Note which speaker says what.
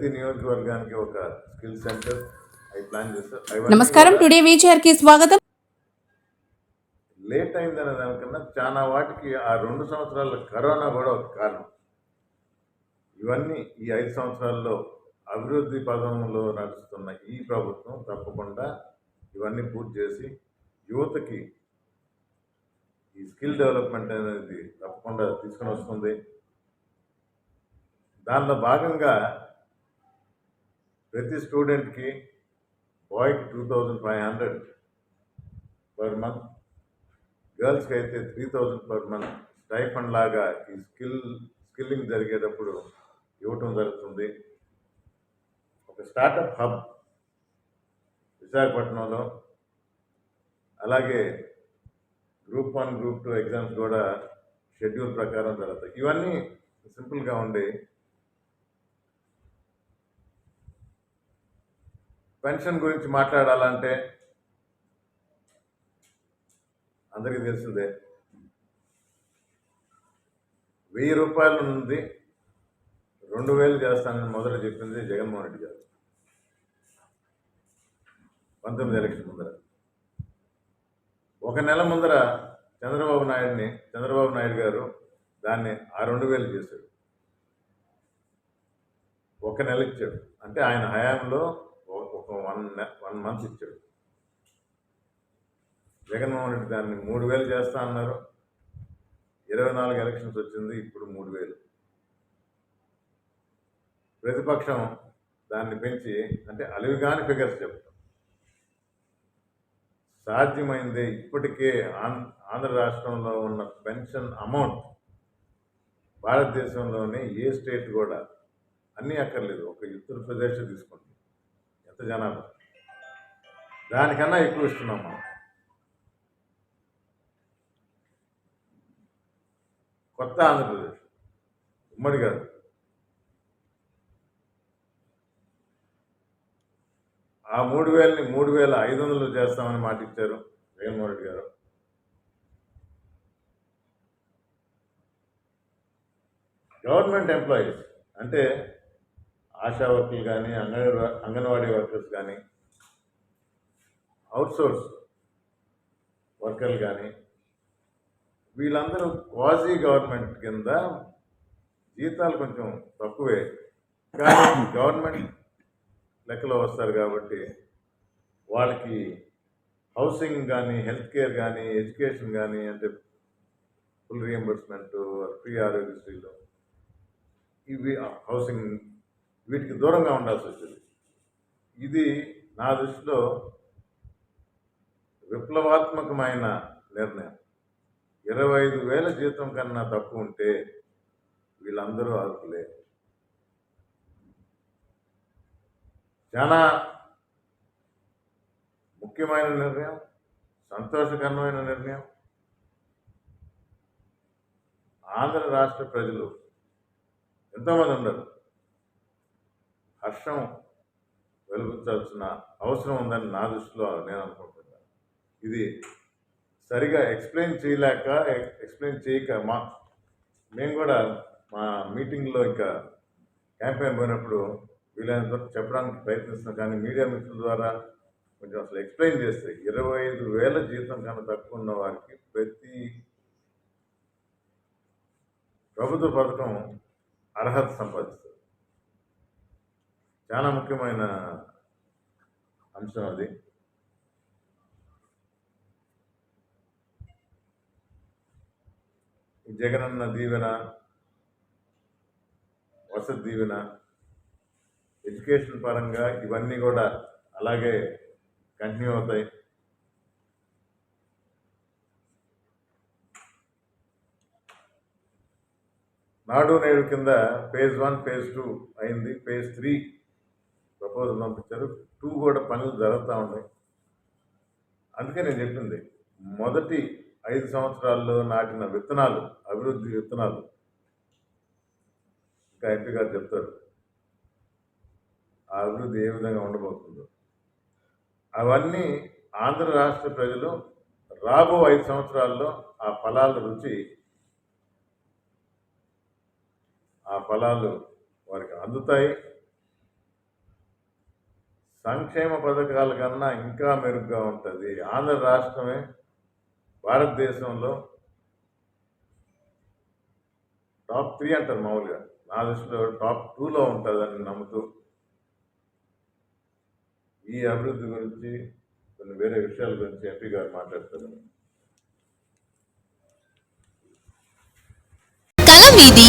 Speaker 1: ప్రతి నియోజకవర్గానికి ఒక స్కిల్ సెంటర్ అవి ప్లాన్ చేస్తారు
Speaker 2: నమస్కారం. టుడే వీచర్కి స్వాగతం.
Speaker 1: లేట్ అయిందనే దానికన్నా చాలా వాటికి ఆ రెండు సంవత్సరాల కరోనా కూడా ఒక కారణం. ఇవన్నీ ఈ ఐదు సంవత్సరాల్లో అభివృద్ధి పదంలో నడుస్తున్న ఈ ప్రభుత్వం తప్పకుండా ఇవన్నీ పూర్తి చేసి యువతకి ఈ స్కిల్ డెవలప్మెంట్ అనేది తప్పకుండా తీసుకొని వస్తుంది. దానిలో భాగంగా ప్రతి స్టూడెంట్కి బాయ్కి two thousand five hundred per month. గర్ల్స్కి అయితే three thousand per month. Stipend లాగా ఈ స్కిల్ స్కిల్లింగ్ జరిగేటప్పుడు ఇవ్వటం జరుగుతుంది. ఒక స్టార్టప్ హబ్ విశాఖపట్నంలో. అలాగే group one group two exams కూడా షెడ్యూల్ ప్రకారం జరుగుతాయి. ఇవన్నీ సింపుల్గా ఉండి పెన్షన్ గురించి మాట్లాడాలంటే అందరికీ తెలిసిందే. వెయ్యి రూపాయల నుండి రెండు వేలు చేస్తానని మొదట చెప్పింది జగన్మోహన్ రెడ్డి గారు. పంతొమ్మిది ఎలక్షన్ ముందర. ఒక నెల ముందర చంద్రబాబు నాయుడిని చంద్రబాబు నాయుడు గారు దాన్ని ఆ రెండు వేలు చేశాడు ఒక నెల ఇచ్చాడు. అంటే ఆయన హయాంలో వన్ వన్ మంత్ ఇచ్చాడు. జగన్మోహన్ రెడ్డి దాన్ని మూడు వేలు చేస్తా అన్నారు. ఇరవై నాలుగు ఎలక్షన్స్ వచ్చింది ఇప్పుడు మూడు వేలు. ప్రతిపక్షం దాన్ని పెంచి అంటే అలివిగాని ఫిగర్స్ చెప్తాం. సాధ్యమైందే ఇప్పటికే ఆంధ్ర ఆంధ్ర రాష్ట్రంలో ఉన్న పెన్షన్ అమౌంట్ భారతదేశంలోనే ఏ స్టేట్ కూడా అన్నీ అక్కర్లేదు. ఒక ఉత్తరప్రదేశ్ తీసుకుంటుంది జనాభా దానికన్నా ఎక్కువ ఇస్తున్నాం మనం. కొత్త ఆంధ్రప్రదేశ్. ఉమ్మడి గారు ఆ మూడు వేలని మూడు వేల ఐదు వందలు చేస్తామని మాట ఇచ్చారు జగన్మోహన్ రెడ్డి గారు. గవర్నమెంట్ ఎంప్లాయీస్ అంటే ఆశా వర్కర్లు కానీ అంగన్వా అంగన్వాడీ వర్కర్స్ కానీ అవుట్సోర్స్ వర్కర్లు కానీ వీళ్ళందరూ క్వాజీ గవర్నమెంట్ కింద జీతాలు కొంచెం తక్కువే. కానీ గవర్నమెంట్ లెక్కలో వస్తారు కాబట్టి వాళ్ళకి హౌసింగ్ కానీ హెల్త్ కేర్ కానీ ఎడ్యుకేషన్ కానీ అంటే ఫుల్ రియంబర్స్మెంట్ ఫ్రీ ఆరోగ్యశ్రీలు ఇవి హౌసింగ్ వీటికి దూరంగా ఉండాల్సి వచ్చింది. ఇది నా దృష్టిలో విప్లవాత్మకమైన నిర్ణయం. ఇరవై ఐదు వేల జీతం కన్నా తక్కువ ఉంటే వీళ్ళందరూ అర్హులే. చాలా ముఖ్యమైన నిర్ణయం సంతోషకరమైన నిర్ణయం. ఆంధ్ర రాష్ట్ర ప్రజలు ఎంతోమంది ఉండరు హర్షం వెలుగుచాల్సిన అవసరం ఉందని నా దృష్టిలో నేను అనుకుంటున్నాను. ఇది సరిగా ఎక్స్ప్లెయిన్ చేయలేక ఎక్స్ప్లెయిన్ చేయక మా మేము కూడా మా మీటింగ్లో ఇంకా క్యాంపెయిన్ పోయినప్పుడు వీలైనంత వరకు చెప్పడానికి ప్రయత్నిస్తున్నాం కానీ మీడియా మిత్రుల ద్వారా కొంచెం అసలు ఎక్స్ప్లెయిన్ చేస్తే ఇరవై ఐదు వేల జీతం కన్నా తక్కువ ఉన్న వారికి ప్రతి ప్రభుత్వ పథకం అర్హత సంపాదిస్తుంది చాలా ముఖ్యమైన అంశం అది. జగనన్న దీవెన వసతి దీవెన ఎడ్యుకేషన్ పరంగా ఇవన్నీ కూడా అలాగే కంటిన్యూ అవుతాయి. నాడు నేడు కింద ఫేజ్ వన్ ఫేజ్ టూ అయింది. ఫేజ్ త్రీ ప్రపోజల్ పంపించారు టూ కూడా పనులు జరుగుతూ ఉన్నాయి. అందుకే నేను చెప్పింది మొదటి ఐదు సంవత్సరాల్లో నాటిన విత్తనాలు అభివృద్ధి విత్తనాలు ఇంకా ఎంపీ గారు చెప్తారు ఆ అభివృద్ధి ఏ విధంగా ఉండబోతుందో. అవన్నీ ఆంధ్ర రాష్ట్ర ప్రజలు రాబో ఐదు సంవత్సరాల్లో ఆ ఫలాల రుచి ఆ ఫలాలు వారికి అందుతాయి. సంక్షేమ పథకాల కన్నా ఇంకా మెరుగ్గా ఉంటుంది. ఆంధ్ర రాష్ట్రమే భారతదేశంలో టాప్ త్రీ అంటారు మామూలుగా. నా దృష్టిలో టాప్ టూలో ఉంటుందని నమ్ముతూ ఈ అభివృద్ధి గురించి కొన్ని వేరే విషయాల గురించి ఎంపీ గారు మాట్లాడతారు
Speaker 2: కళ మీది